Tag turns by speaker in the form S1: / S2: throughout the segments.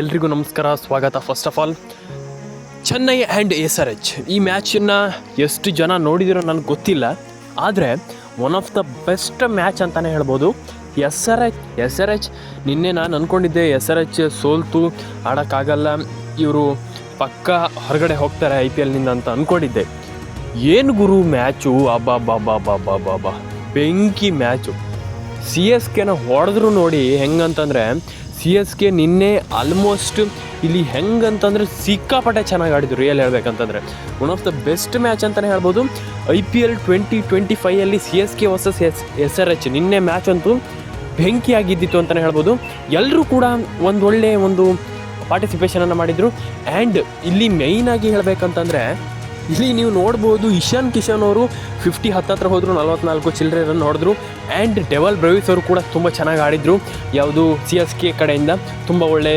S1: ಎಲ್ರಿಗೂ ನಮಸ್ಕಾರ, ಸ್ವಾಗತ. First of all Chennai and S R H ಈ ಮ್ಯಾಚನ್ನು ಎಷ್ಟು ಜನ ನೋಡಿದಿರೋ ನನಗೆ ಗೊತ್ತಿಲ್ಲ. ಆದರೆ one of the best match ಅಂತಲೇ ಹೇಳ್ಬೋದು. S R H S R H ನಿನ್ನೆ ನಾನು ಅಂದ್ಕೊಂಡಿದ್ದೆ ಎಸ್ ಆರ್ ಎಚ್ ಸೋಲ್ತು, ಆಡೋಕ್ಕಾಗಲ್ಲ, ಇವರು ಪಕ್ಕ ಹೊರಗಡೆ ಹೋಗ್ತಾರೆ ಐ ಪಿ ಎಲ್ನಿಂದ ಅಂತ ಅಂದ್ಕೊಂಡಿದ್ದೆ ಏನು ಗುರು ಮ್ಯಾಚು ಅಬ್ಬಾ ಬಾ ಬಾ ಬಾ ಬಾ ಬಾ ಬಾ ಬೆಂಕಿ ಮ್ಯಾಚು ಸಿ ಎಸ್ ಕೆನ ಹೊಡೆದ್ರು ನೋಡಿ ಹೆಂಗಂತಂದರೆ ಸಿ ಎಸ್ ಕೆ ನಿನ್ನೆ ಆಲ್ಮೋಸ್ಟ್ ಇಲ್ಲಿ ಹೆಂಗಂತಂದರೆ ಸಿಕ್ಕಾಪಟ್ಟೆ ಚೆನ್ನಾಗಿ ಆಡಿದ್ರು real ಹೇಳ್ಬೇಕಂತಂದರೆ. One of the best match ಅಂತಲೇ ಹೇಳ್ಬೋದು. I P L twenty twenty ಫೈಯಲ್ಲಿ C S K versus S S R H ನಿನ್ನೆ ಮ್ಯಾಚ್ ಅಂತೂ ಬೆಂಕಿಯಾಗಿದ್ದಿತ್ತು ಅಂತಲೇ ಹೇಳ್ಬೋದು. ಎಲ್ಲರೂ ಕೂಡ ಒಂದು ಒಳ್ಳೆ ಒಂದು ಪಾರ್ಟಿಸಿಪೇಷನನ್ನು ಮಾಡಿದರು. ಆ್ಯಂಡ್ ಇಲ್ಲಿ ಮೇಯ್ನಾಗಿ ಹೇಳಬೇಕಂತಂದರೆ ಇಲ್ಲಿ ನೀವು ನೋಡ್ಬೋದು ಇಶಾನ್ ಕಿಶನ್ ಅವರು ಫಿಫ್ಟಿ ಹತ್ತತ್ರ ಹೋದರು, ನಲ್ವತ್ನಾಲ್ಕು ಚಿಲ್ಲರೆ ರನ್ ಹೊಡೆದ್ರು. ಆ್ಯಂಡ್ ಡೆವಲ್ ಬ್ರವೀಸ್ ಅವರು ಕೂಡ ತುಂಬ ಚೆನ್ನಾಗಿ ಆಡಿದರು. ಯಾವುದು ಸಿ ಎಸ್ ಕೆ ಕಡೆಯಿಂದ ತುಂಬ ಒಳ್ಳೆ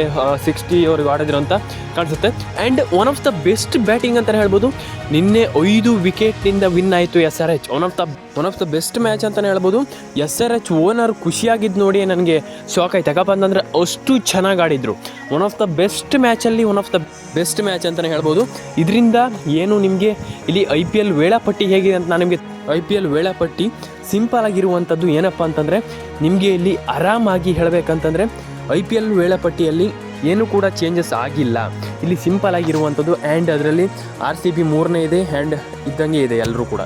S1: ಸಿಕ್ಸ್ಟಿ ಅವ್ರಿಗೆ ಆಡಿದ್ರು ಅಂತ ಕಾಣಿಸುತ್ತೆ. And one of the best batting ಅಂತಲೇ ಹೇಳ್ಬೋದು. ನಿನ್ನೆ ಐದು ವಿಕೆಟ್ನಿಂದ ವಿನ್ ಆಯಿತು S R H one of the one of the best match ಅಂತಲೇ ಹೇಳ್ಬೋದು. ಎಸ್ ಆರ್ ಎಚ್ ಓನರ್ ಖುಷಿಯಾಗಿದ್ದು ನೋಡಿ ನನಗೆ ಶಾಕ್ ಆಯ್ತು. ಯಾಕಪ್ಪ ಅಂತಂದರೆ ಅಷ್ಟು ಚೆನ್ನಾಗಿ ಆಡಿದರು. One of the best ಮ್ಯಾಚಲ್ಲಿ one of the best match ಅಂತಲೇ ಹೇಳ್ಬೋದು. ಇದರಿಂದ ಏನು ನಿಮಗೆ ಇಲ್ಲಿ ಐ ಪಿ ಎಲ್ ವೇಳಾಪಟ್ಟಿ ಹೇಗಿದೆ ಅಂತ ನಾನು ನಿಮಗೆ ಐ ಪಿ ಎಲ್ ವೇಳಾಪಟ್ಟಿ ಸಿಂಪಲ್ ಆಗಿರುವಂಥದ್ದು ಏನಪ್ಪ ಅಂತಂದರೆ ನಿಮಗೆ ಇಲ್ಲಿ ಆರಾಮಾಗಿ ಹೇಳಬೇಕಂತಂದರೆ ಐ ಪಿ ಎಲ್ ವೇಳಾಪಟ್ಟಿಯಲ್ಲಿ ಏನೂ ಕೂಡ ಚೇಂಜಸ್ ಆಗಿಲ್ಲ. ಇಲ್ಲಿ ಸಿಂಪಲ್ ಆಗಿರುವಂಥದ್ದು ಆ್ಯಂಡ್ ಅದರಲ್ಲಿ ಆರ್ ಸಿ ಬಿ ಮೂರನೇ ಇದೆ ಆ್ಯಂಡ್ ಇದ್ದಂಗೆ ಇದೆ ಎಲ್ಲರೂ ಕೂಡ.